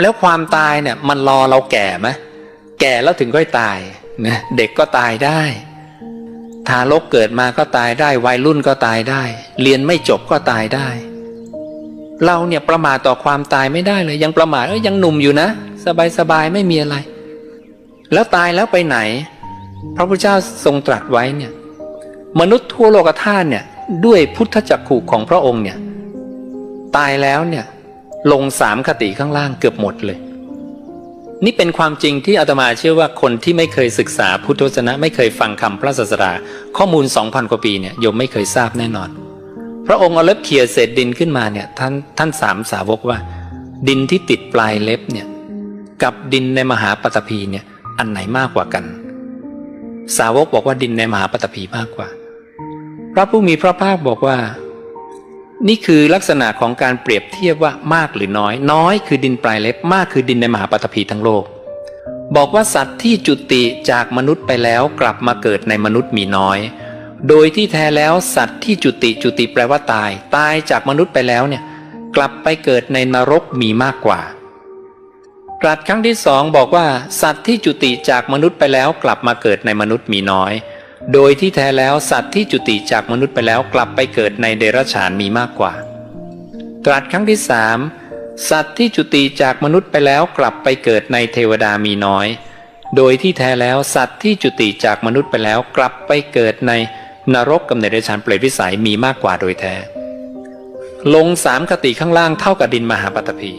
แล้วความตายเนี่ยมันรอเราแก่ไหมแก่แล้วถึงค่อยตายนะเด็กก็ตายได้ ทารกเกิดมาก็ตายได้ วัยรุ่นก็ตายได้ เรียนไม่จบก็ตายได้ เราเนี่ยประมาทต่อความตายไม่ได้เลย ยังประมาทเอ้ยยังหนุ่มอยู่นะ สบายสบายไม่มีอะไร แล้วตายแล้วไปไหน พระพุทธเจ้าทรงตรัสไว้เนี่ย มนุษย์ทั่วโลกธาตุเนี่ย ด้วยพุทธจักขุของพระองค์เนี่ย ตายแล้วเนี่ย ลงสามคติข้างล่างเกือบหมดเลย นี่เป็นความจริงที่อาตมาเชื่อว่าคนที่ไม่เคยศึกษาพุทธวจนะไม่เคยฟังคำพระศาสดาข้อมูล 2,000 กว่าปีเนี่ยโยมไม่เคยทราบแน่นอน พระองค์เอาเล็บเขี่ยเศษดินขึ้นมาเนี่ยท่านท่านสามสาวกว่า ดินที่ติดปลายเล็บเนี่ยกับดินในมหาปฐพีเนี่ยอันไหนมากกว่ากัน สาวกบอกว่าดินในมหาปฐพีมากกว่า พระผู้มีพระภาคบอกว่า นี่คือลักษณะของการเปรียบเทียบว่ามากหรือน้อย น้อยคือดินปลายเล็บมากคือดินในมหาปฐพีทั้งโลก บอกว่าสัตว์ที่จุติจากมนุษย์ไปแล้วกลับมาเกิดในมนุษย์มีน้อย โดยที่แท้แล้วสัตว์ที่จุติจุติแปลว่าตาย ตายจากมนุษย์ไปแล้วเนี่ยกลับไปเกิดในนรกมีมากกว่าตรัสครั้งที่สองบอกว่า สัตว์ที่จุติจากมนุษย์ไปแล้วกลับมาเกิดในมนุษย์มีน้อย โดยที่แท้แล้วสัตว์ที่จุติจากมนุษย์ไปแล้วกลับไปเกิดในเดรัจฉานมีมากกว่า ตรัสครั้งที่สามสัตว์ที่จุติจากมนุษย์ไปแล้วกลับไปเกิดในเทวดามีน้อย โดยที่แท้แล้วสัตว์ที่จุติจากมนุษย์ไปแล้วกลับไปเกิดในนรกกำเนิดเดรัจฉานเปรตวิสัยมีมากกว่าโดยแท้ ลงสามคติข้างล่างเท่ากับดินมหาปฐพี